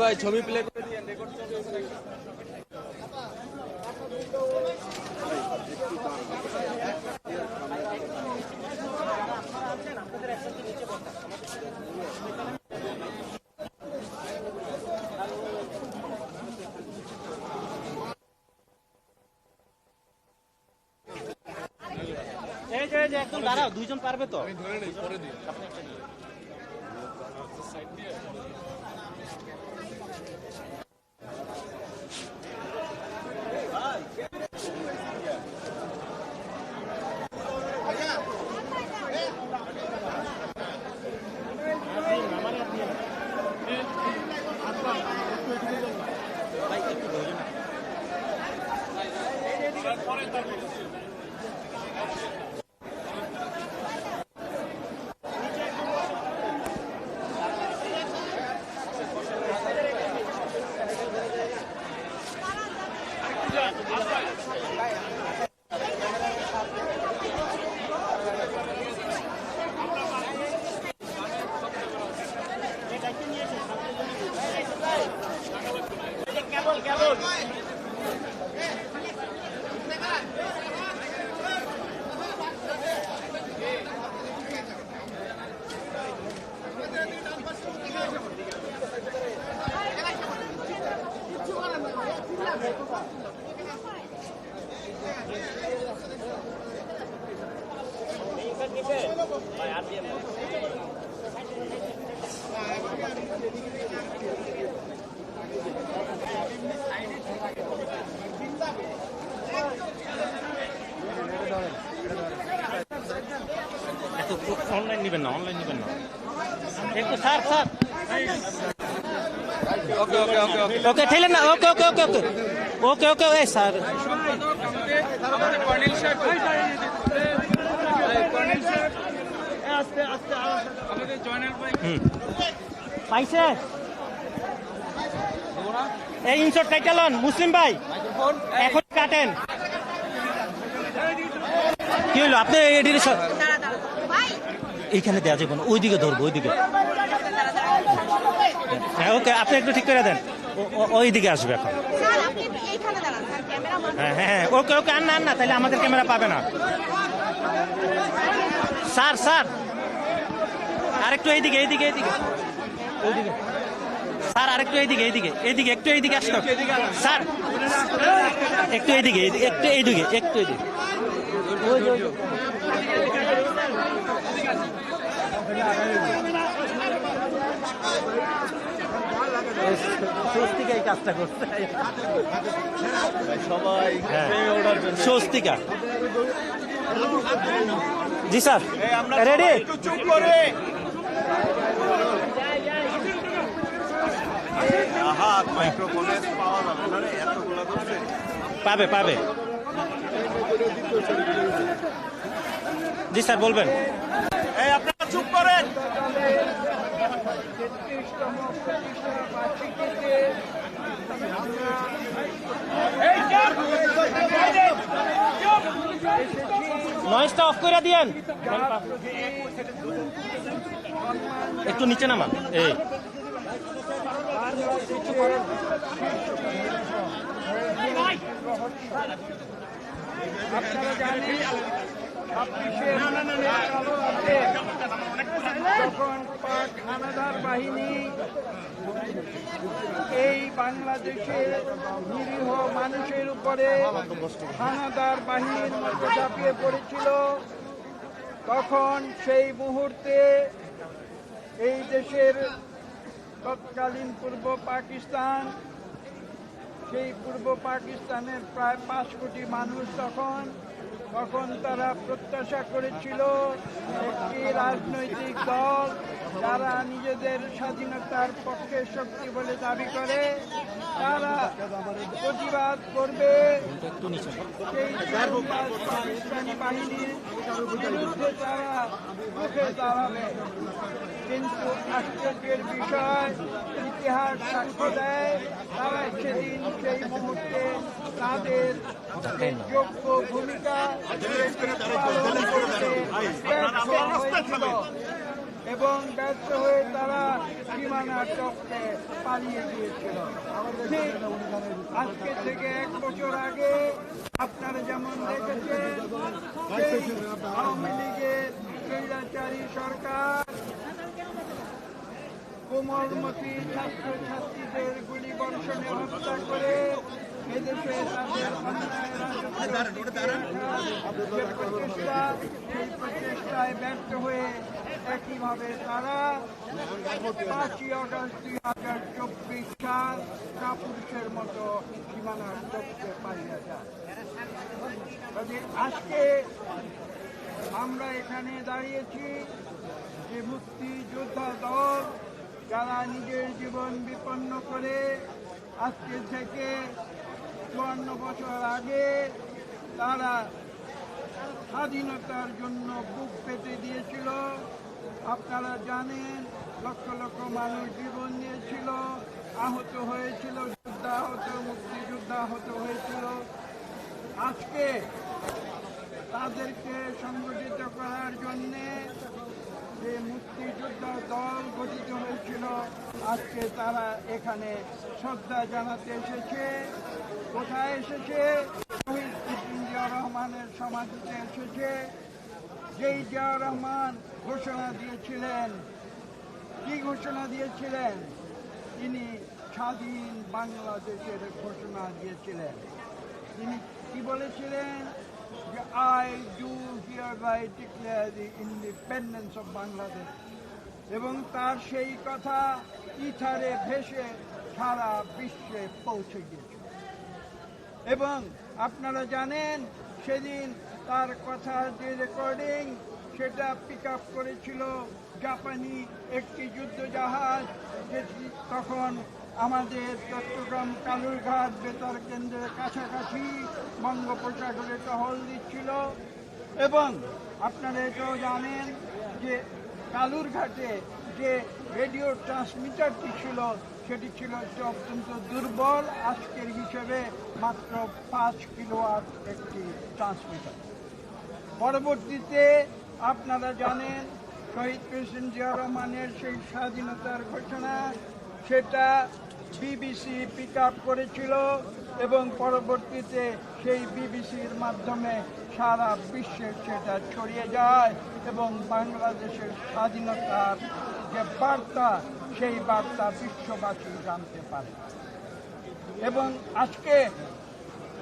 ভাই ছবি প্লে করে দিয়ে রেকর্ড যে একদম দাঁড়াও দুইজন পারবে তো? ধরে নেই পরে দিই। এত অনলাইন নেবেন না অনলাইন নেবেন না। একটু স্যার স্যার ওকে ওকে ওকে ওকে ওকে ঠেলেন না ওকে ওকে ওকে ওকে ওকে ওকে স্যার পাইছে? এই ইনশট টাইটেলন মুসলিম ভাই। এখন কাটেন। কি হলো? আপনি এটির স- এইখানে দেওয়া যাবে না ওইদিকে ধরবো ওইদিকে। হ্যাঁ ওকে আপনি একটু ঠিক করে দেন। ও- ও- ওইদিকে আসবে এখন। হ্যাঁ হ্যাঁ হ্যাঁ, ওকে ওকে আর না তাহলে আমাদের ক্যামেরা পাবে না। স্যার স্যার আরেকটু এইদিকে এইদিকে এইদিকে। এইদিকে। স্যার আরেকটু এইদিকে এইদিকে এইদিকে একটু এইদিকে আসতো স্যার একটু এইদিকে এইদিকে, একটু এইদিকে একটু এইদিকে। ওই যে, ওই যে। স্বস্তিকা কাজটা করছে সবাই স্বস্তিকা। জি স্যার। রেডি চুপ করে। পাবে পাবে। জি স্যার বলবেন। চুপ করেন। নয়েজটা অফ করে দিয়েন। একটু নিচে নামান। এই। আপনারা জানেন যখন পাক হানাদার বাহিনী এই বাংলাদেশের নিরীহ মানুষের উপরে হানাদার বাহিনীর মধ্যে ঝাঁপিয়ে পড়েছিল। তখন সেই মুহূর্তে এই দেশের তৎকালীন পূর্ব পাকিস্তান, সেই পূর্ব পাকিস্তানের প্রায় পাঁচ কোটি মানুষ তখন তখন তারা প্রত্যাশা করেছিল একটি রাজনৈতিক দল যারা নিজেদের স্বাধীনতার পক্ষে শক্তি বলে দাবি করে, তারা প্রতিবাদ করবে সেই বাহিনীর বিরুদ্ধে তারা মুখে দাঁড়াবে। কিন্তু আশ্চর্যের বিষয়, ইতিহাস সাক্ষ্য দেয়, তারা সেদিন সেই মুহূর্তে তাদের যোগ্য ভূমিকা এবং ব্যর্থ হয়ে তারা সীমানা টপকে পালিয়ে গিয়েছিল। আজকে থেকে এক বছর আগে আপনারা যেমন দেখেছেন আওয়ামী লীগের স্বৈরাচারী সরকার কোমলমতি ছাত্র ছাত্রীদের গুলি বর্ষণে হত্যা করে প্রচেষ্টায় ব্যর্থ হয়ে একইভাবে তারা পাঁচই অগস্ট দুই হাজার চব্বিশ সাল কাপুরুষের মতো সীমানার চোখকে পাইয়া যায় আজকে আমরা এখানে দাঁড়িয়েছি যে মুক্তিযোদ্ধা দল যারা নিজের জীবন বিপন্ন করে আজকে থেকে চুয়ান্ন বছর আগে তারা স্বাধীনতার জন্য বুক পেতে দিয়েছিল। আপনারা জানেন, লক্ষ লক্ষ মানুষ জীবন দিয়েছিল আহত হয়েছিল যোদ্ধা আহত মুক্তিযোদ্ধা আহত হয়েছিল। আজকে তাদেরকে সংগঠিত করার জন্যে যে মুক্তিযোদ্ধা দল গঠিত হয়েছিল, আজকে তারা এখানে শ্রদ্ধা জানাতে এসেছে। কোথায় এসেছে? শহীদ জিয়া রহমানের সমাধিতে এসেছে। যেই জিয়া রহমান ঘোষণা দিয়েছিলেন, কি ঘোষণা দিয়েছিলেন? তিনি স্বাধীন বাংলাদেশের ঘোষণা দিয়েছিলেন। তিনি কি বলেছিলেন? যে I do hereby declare the independence of Bangladesh এবং তার সেই কথা ইথারে ভেসে সারা বিশ্বে পৌঁছে গিয়েছে। এবং আপনারা জানেন, সেদিন তার কথা যে রেকর্ডিং সেটা পিক আপ করেছিল জাপানি একটি যুদ্ধ জাহাজ যেটি তখন আমাদের চট্টগ্রাম কালুরঘাট বেতার কেন্দ্রের কাছাকাছি বঙ্গোপসাগরে টহল দিচ্ছিল। এবং আপনারা এটাও জানেন যে কালুরঘাটে যে রেডিও ট্রান্সমিটারটি ছিল সেটি ছিল অত্যন্ত দুর্বল। আজকের হিসেবে মাত্র পাঁচ কিলোয়াট একটি ট্রান্সমিটার পরবর্তীতে আপনারা জানেন, শহীদ প্রেসিডেন্ট জিয়া রহমানের সেই স্বাধীনতার ঘোষণা, সেটা বিবিসি পিক করেছিল এবং পরবর্তীতে সেই বিবিসির মাধ্যমে সারা বিশ্বে সেটা ছড়িয়ে যায় এবং বাংলাদেশের স্বাধীনতার যে বার্তা সেই বার্তা বিশ্ববাসী জানতে পারে। এবং আজকে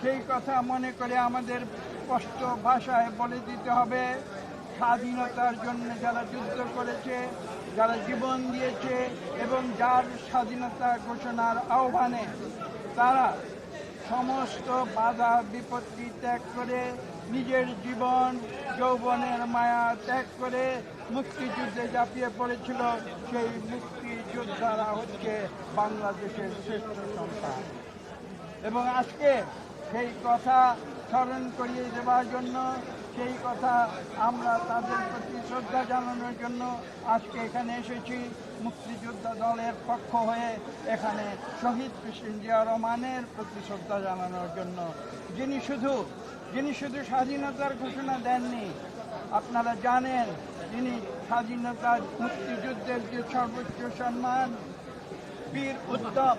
সেই কথা মনে করে আমাদের স্পষ্ট ভাষায় বলে দিতে হবে, স্বাধীনতার জন্য যারা যুদ্ধ করেছে, যারা জীবন দিয়েছে এবং যার স্বাধীনতা ঘোষণার আহ্বানে তারা সমস্ত বাধা বিপত্তি ত্যাগ করে নিজের জীবন, যৌবনের মায়া ত্যাগ করে মুক্তিযুদ্ধে ঝাঁপিয়ে পড়েছিল সেই মুক্তিযোদ্ধারা হচ্ছে বাংলাদেশের শ্রেষ্ঠ সন্তান। এবং আজকে সেই কথা স্মরণ করিয়ে দেওয়ার জন্য, সেই কথা আমরা তাদের প্রতি শ্রদ্ধা জানানোর জন্য আজকে এখানে এসেছি। মুক্তিযোদ্ধা দলের পক্ষ হয়ে এখানে শহীদ প্রেসিডেন্ট জিয়া রহমানের প্রতি শ্রদ্ধা জানানোর জন্য। যিনি শুধু যিনি শুধু স্বাধীনতার ঘোষণা দেননি, আপনারা জানেন তিনি স্বাধীনতার মুক্তিযুদ্ধের যে সর্বোচ্চ সম্মান, বীর উত্তম,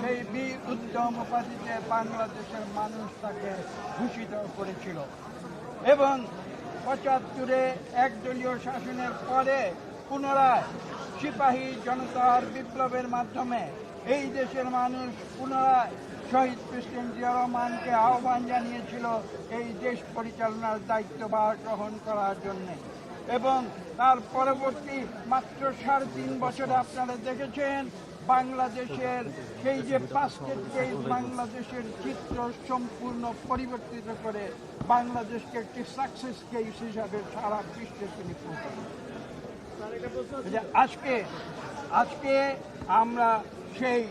সেই বীর উত্তম উপাধিতে বাংলাদেশের মানুষ তাকে ভূষিত করেছিল। এবং পঁচাত্তরে একদলীয় শাসনের পরে পুনরায় সিপাহী জনতার বিপ্লবের মাধ্যমে এই দেশের মানুষ পুনরায় শহীদ প্রেসিডেন্ট জিয়া রহমানকে আহ্বান জানিয়েছিল এই দেশ পরিচালনার দায়িত্বভার গ্রহণ করার জন্যে। এবং তার পরবর্তী মাত্র সাড়ে তিন বছরে আপনারা দেখেছেন, বাংলাদেশের সেই যে বাস্কেট কেস বাংলাদেশের চিত্র সম্পূর্ণ পরিবর্তিত করে বাংলাদেশকে একটি সাকসেস কেস হিসাবে সারা বিশ্বে তিনি আজকে আজকে আমরা সেই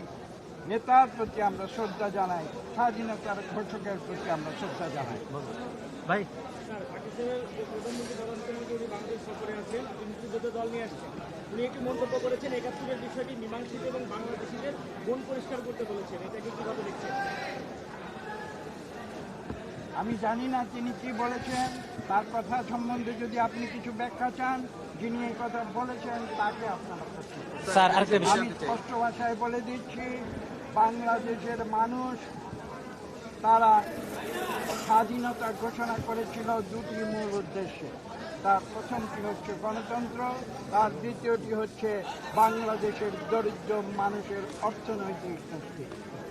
নেতার প্রতি আমরা শ্রদ্ধা জানাই স্বাধীনতার ঘোষকের প্রতি আমরা শ্রদ্ধা জানাই। ভাই। আমি জানি না তিনি কি বলেছেন তার কথা সম্বন্ধে যদি আপনি কিছু ব্যাখ্যা চান যিনি এই কথা বলেছেন তাকে আপনারা স্যার আরেকটা বিষয়। আমি স্পষ্ট ভাষায় বলে দিচ্ছি বাংলাদেশের মানুষ তারা স্বাধীনতা ঘোষণা করেছিল দুটি মূল উদ্দেশ্যে। তার প্রথমটি হচ্ছে গণতন্ত্র তার দ্বিতীয়টি হচ্ছে বাংলাদেশের দরিদ্র মানুষের অর্থনৈতিক মুক্তি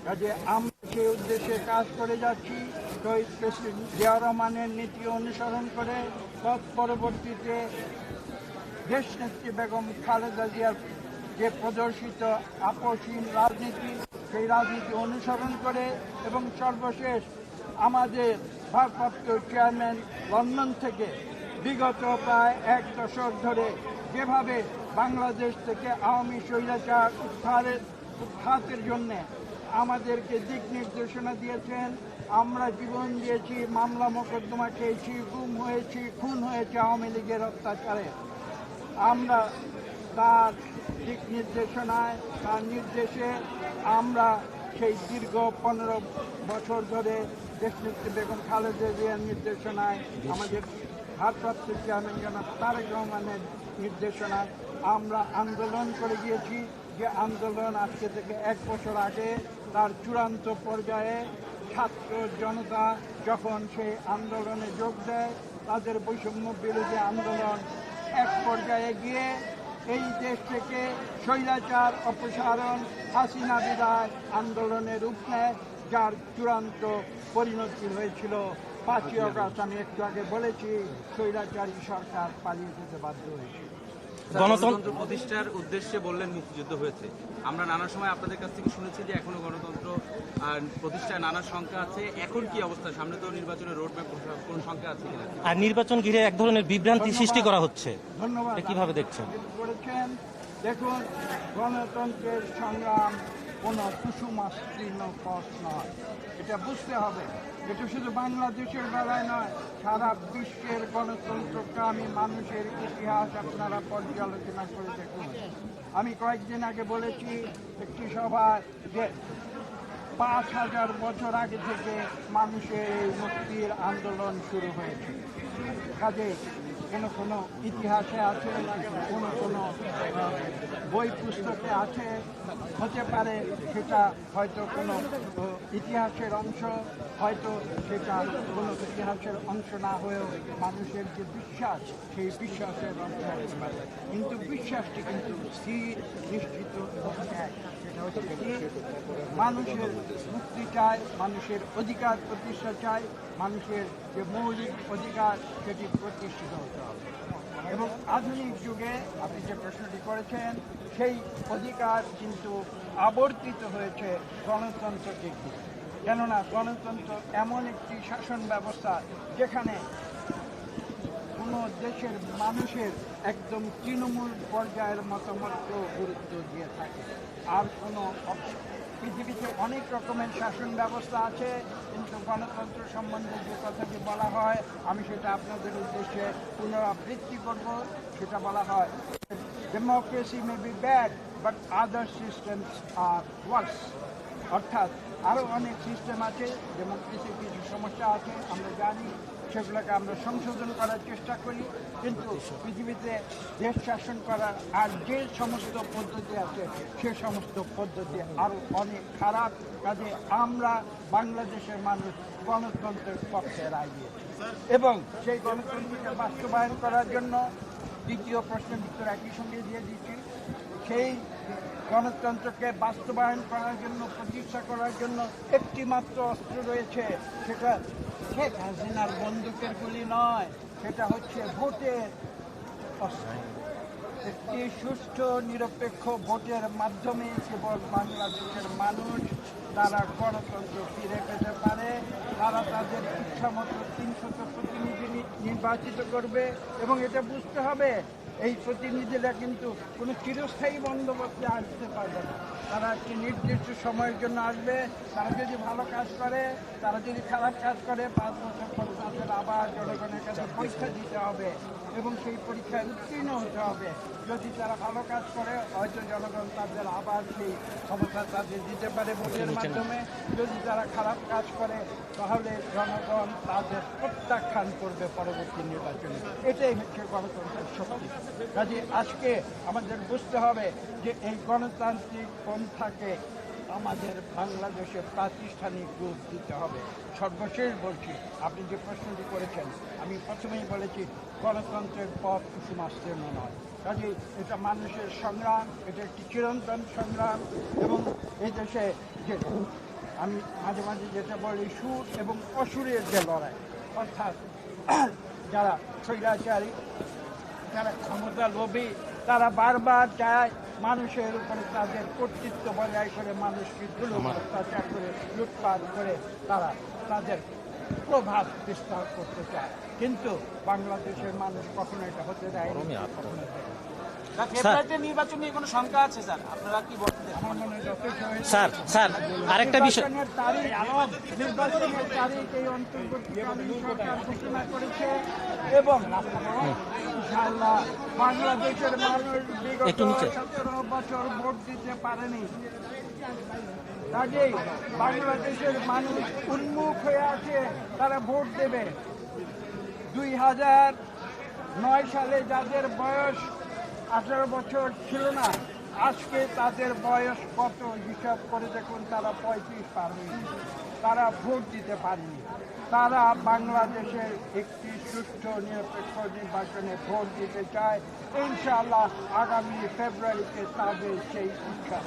কাজে আমরা সেই উদ্দেশ্যে কাজ করে যাচ্ছি। শহীদ প্রেসিডেন্ট জিয়া রহমানের নীতি অনুসরণ করে তৎপরবর্তীতে দেশনেত্রী বেগম খালেদা জিয়ার যে প্রদর্শিত আপসহীন রাজনীতি, সেই রাজনীতি অনুসরণ করে এবং সর্বশেষ আমাদের ভারপ্রাপ্ত চেয়ারম্যান লন্ডন থেকে বিগত প্রায় এক দশক ধরে যেভাবে বাংলাদেশ থেকে আওয়ামী স্বৈরাচার উদ্ধারের, উৎখাতের জন্যে আমাদেরকে দিক নির্দেশনা দিয়েছেন, আমরা জীবন দিয়েছি, মামলা মোকদ্দমা খেয়েছি, গুম হয়েছি, খুন হয়েছে আওয়ামী লীগের অত্যাচারে। আমরা তার দিক নির্দেশনায়, তার নির্দেশে আমরা সেই দীর্ঘ পনেরো বছর ধরে দেশনেত্রী বেগম খালেদা জিয়ার নির্দেশনায়, আমাদের ভারপ্রাপ্ত চেয়ারম্যান জনাব তারেক রহমানের নির্দেশনায় আমরা আন্দোলন করে গিয়েছি। যে আন্দোলন আজকে থেকে এক বছর আগে তার চূড়ান্ত পর্যায়ে ছাত্র জনতা যখন সেই আন্দোলনে যোগ দেয়, তাদের বৈষম্য বিরোধী আন্দোলন এক পর্যায়ে গিয়ে এই দেশ থেকে স্বৈরাচার অপসারণ হাসিনা বিদায় আন্দোলনের রূপ নেয় যার চূড়ান্ত পরিণতি হয়েছিল। পাঁচই অগাস্ট। আমি একটু আগে বলেছি স্বৈরাচারী সরকার পালিয়ে যেতে বাধ্য হয়েছিল। গণতন্ত্র গণতন্ত্র প্রতিষ্ঠার উদ্দেশ্যে বললেন মুক্তিযুদ্ধ হয়েছে। আমরা নানা সময় আপনাদের কাছ থেকে শুনেছি যে এখনও গণতন্ত্র আহ, প্রতিষ্ঠায় নানা শঙ্কা আছে। এখন কি অবস্থা? সামনে তো নির্বাচনের রোড ম্যাপ কোন শঙ্কা আছে আর নির্বাচন ঘিরে এক ধরনের বিভ্রান্তি সৃষ্টি করা হচ্ছে। ধন্যবাদ। কীভাবে দেখছেন? দেখুন গণতন্ত্রের সংগ্রাম কোনো কুসুমাস্তীর্ণ পথ নয়। এটা বুঝতে হবে। এটা শুধু বাংলাদেশের বেলায় নয়, সারা বিশ্বের গণতন্ত্রকামী মানুষের ইতিহাস আপনারা পর্যালোচনা করে দেখুন। আমি কয়েকদিন আগে বলেছি, একটি সভায় যে পাঁচ হাজার বছর আগে থেকে মানুষের এই মুক্তির আন্দোলন শুরু হয়েছে। কাজে কোনো কোনো ইতিহাসে আছে কোনো কোনো বই পুস্তকে আছে, হতে পারে সেটা হয়তো কোনো ইতিহাসের অংশ, হয়তো সেটা কোনো ইতিহাসের অংশ না হয়েও মানুষের যে বিশ্বাস, সেই বিশ্বাসের অংশ হতে পারে। কিন্তু বিশ্বাসটি কিন্তু স্থির, নিশ্চিত সেটা হচ্ছে মানুষের মুক্তি চায়, মানুষের অধিকার প্রতিষ্ঠা চায় মানুষের যে মৌলিক অধিকার সেটি প্রতিষ্ঠিত হতে হবে এবং আধুনিক যুগে আপনি যে প্রশ্নটি করেছেন, সেই অধিকার কিন্তু আবর্তিত হয়েছে গণতন্ত্রকে। কেননা গণতন্ত্র এমন একটি শাসন ব্যবস্থা যেখানে কোনো দেশের মানুষের একদম তৃণমূল পর্যায়ের মতামতকেও গুরুত্ব দিয়ে থাকে। আর কোনো পৃথিবীতে অনেক রকমের শাসন ব্যবস্থা আছে, কিন্তু গণতন্ত্র সম্বন্ধে যে কথাটি বলা হয়, আমি সেটা আপনাদের উদ্দেশ্যে পুনরাবৃত্তি করব। সেটা বলা হয় democracy may be bad but other systems are worse অর্থাৎ আরও অনেক সিস্টেম আছে ডেমোক্রেসির কিছু সমস্যা আছে, আমরা জানি সেগুলোকে আমরা সংশোধন করার চেষ্টা করি, কিন্তু পৃথিবীতে দেশ শাসন করার আর যে সমস্ত পদ্ধতি আছে, সে সমস্ত পদ্ধতি আরও অনেক খারাপ। কাজে আমরা বাংলাদেশের মানুষ গণতন্ত্রের পক্ষে রায় দিয়েছি। এবং সেই গণতন্ত্রকে বাস্তবায়ন করার জন্য দ্বিতীয় প্রশ্নের উত্তর একই সঙ্গে দিয়ে দিচ্ছি। সেই গণতন্ত্রকে বাস্তবায়ন করার জন্য, প্রতিষ্ঠা করার জন্য একটি মাত্র অস্ত্র রয়েছে। সেটা শেখ হাসিনার বন্দুকের গুলি নয়, সেটা হচ্ছে ভোটের অস্ত্র। একটি সুষ্ঠু, নিরপেক্ষ ভোটের মাধ্যমে কেবল বাংলাদেশের মানুষ তারা গণতন্ত্র ফিরে পেতে পারে। তারা তাদের ইচ্ছা মতো তিনশত প্রতিনিধি নির্বাচিত করবে এবং এটা বুঝতে হবে এই প্রতিনিধিরা কিন্তু কোনো চিরস্থায়ী বন্দোবস্তে আসতে পারবে না। তারা একটি নির্দিষ্ট সময়ের জন্য আসবে, তারা যদি ভালো কাজ করে, তারা যদি খারাপ কাজ করে, পাঁচ বছর পর তাদের আবার জনগণের কাছে পরীক্ষা দিতে হবে। এবং সেই পরীক্ষায় উত্তীর্ণ হতে হবে। যদি তারা ভালো কাজ করে হয়তো জনগণ তাদের আবার সেই ক্ষমতা তাদের দিতে পারে ভোটের মাধ্যমে। যদি তারা খারাপ কাজ করে তাহলে জনগণ তাদের প্রত্যাখ্যান করবে পরবর্তী নির্বাচনে। এটাই হচ্ছে গণতন্ত্রের শক্তি। কাজে আজকে আমাদের বুঝতে হবে যে এই গণতান্ত্রিক পন্থাকে আমাদের বাংলাদেশে প্রাতিষ্ঠানিক রূপ দিতে হবে। সর্বশেষ বলছি, আপনি যে প্রশ্নটি করেছেন, আমি প্রথমেই বলেছি, গণতন্ত্রের পথ কুসুমাস্তীর্ণ নয়। কাজে এটা মানুষের সংগ্রাম, এটা একটি চিরন্তন সংগ্রাম, এবং এই দেশে যে আমি মাঝে মাঝে যেটা বলি সুর এবং অসুরের যে লড়াই, অর্থাৎ যারা স্বৈরাচারী, যারা ক্ষমতা লোভী তারা বারবার চায় মানুষের উপরে তাদের কর্তৃত্ব বজায় করে মানুষকে জুলুম অত্যাচার করে লুটপাট করে তারা তাদের প্রভাব বিস্তার করতে চায়। কিন্তু বাংলাদেশের মানুষ কখনো এটা হতে দেয় স্যার। স্যার? স্যার আরেকটা বিষয় নির্বাচনের তারিখ এই ঘোষণা করেছে এবং বাংলাদেশের মানুষ বিগত সতেরো বছর ভোট দিতে পারেনি। কাজেই বাংলাদেশের মানুষ উন্মুখ হয়ে আছে তারা ভোট দেবে। দুই হাজার নয় সালে যাদের বয়স আঠারো বছর ছিল না আজকে তাদের বয়স কত হিসাব করে দেখুন তারা পঁয়ত্রিশ পার হয়েছে তারা ভোট দিতে পারেনি। তারা বাংলাদেশের একটি সুষ্ঠু নিরপেক্ষ নির্বাচনে ভোট দিতে চায়। ইনশাআল্লাহ আগামী ফেব্রুয়ারিতে তাদের সেই ইচ্ছা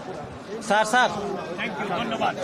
স্যার স্যার। স্যার